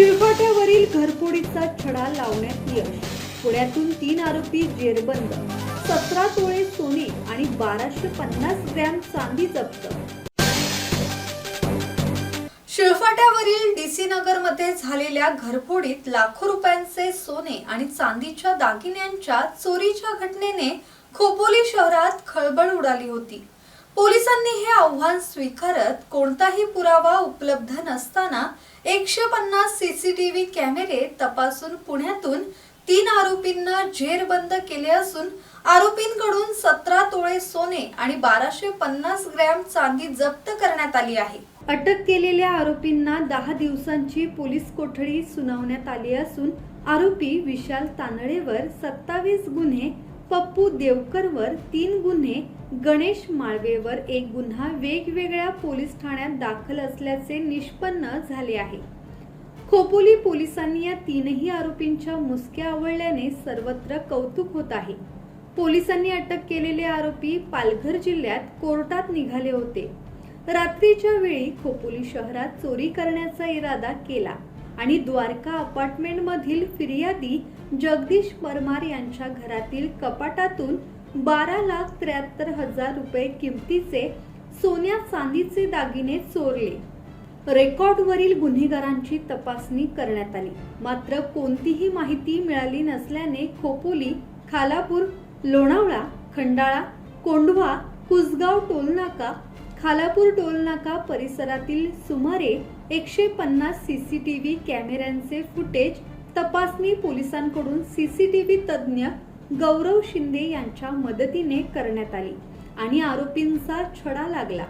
आरोपींचा छडा लावण्यात यश. पुण्यातून तीन आरोपी जेरबंद. सतरा तोळे सोने आणि बाराशे पन्नास ग्रॅम चांदी जप्त. शिळफाट्यावरील डीसी नगरमध्ये झालेल्या घरफोडीत लाखो रुपयांचे सोने आणि चांदीच्या दागिन्यांच्या चोरीच्या घटनेने खोपोली शहरात खळबळ उडाली होती. पोलिसांनी हे आव्हान स्वीकारत कोणताही पुरावा उपलब्ध नसताना एकशे पन्नास सीसीटीव्ही कॅमेरे तपासून पुण्यातून तीन आरोपींना जेरबंद केले असून आरोपींकडून सतरा तोळे सोने आणि बाराशे पन्नास ग्रॅम चांदी जप्त करण्यात आली आहे. अटक केलेल्या आरोपींना दहा दिवसांची पोलीस कोठडी सुनावण्यात आली असून आरोपी विशाल तानळेवर सत्तावीस गुन्हे पप्पू देवकरवर तीन गुन्हे गणेश माळवेवर एक गुन्हा वेगवेगळ्या पोलीस ठाण्यात दाखल असल्याचे निष्पन्न झाले आहे. खोपोली पोलिसांनी या तीनही आरोपींच्या मुसक्या आवळल्याने सर्वत्र कौतुक होत आहे. पोलिसांनी अटक केलेले आरोपी पालघर जिल्ह्यात कोर्टात निघाले होते. रात्रीच्या वेळी खोपोली शहरात चोरी करण्याचा इरादा केला. आणि द्वारका अपार्टमेंट मधील फिर्यादी जगदीश परमार यांच्या घरातील कपाटातून बारा लाख त्र्याहत्तर हजार रुपये किमतीचे सोन्या चांदीचे दागिने चोरले. रेकॉर्डवरील गुन्हेगारांची तपासणी करण्यात आली. मात्र कोणतीही माहिती मिळाली नसल्याने खोपोली खालापूर लोणावळा खंडाळा कोंढवा कुसगाव टोलनाका खालापूर टोलनाका परिसरातील सुमारे एकशे पन्नास सीसीटीव्ही कॅमेऱ्यांचे फुटेज तपासणी पोलिसांकडून सीसीटीव्ही तज्ज्ञ गौरव शिंदे यांच्या मदतीने करण्यात आली आणि आरोपींचा छडा लागला.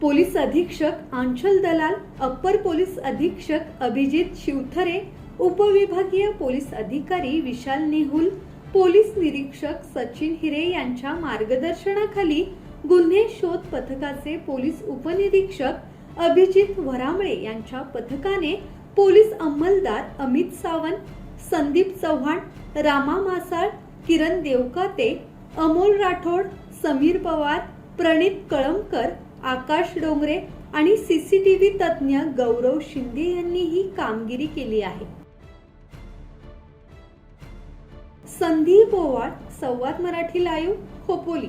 पोलीस अधीक्षक आंचल दलाल अप्पर पोलीस अधीक्षक अभिजित शिवथरे उपविभागीय पोलीस अधिकारी विशाल नेहुल पोलीस निरीक्षक सचिन हिरे यांच्या मार्गदर्शनाखाली गुन्हे शोध पथकाचे पोलीस उपनिरीक्षक अभिजित वरामळे यांच्या पथकाने पोलीस अंमलदार अमित सावंत संदीप चव्हाण रामा मासाळ किरण देवकाते अमोल राठोड समीर पवार प्रणित कळमकर आकाश डोंगरे आणि सीसीटीव्ही तज्ज्ञ गौरव शिंदे यांनी ही कामगिरी केली आहे. संधी ओवाळ संवाद मराठी लाईव्ह खोपोली.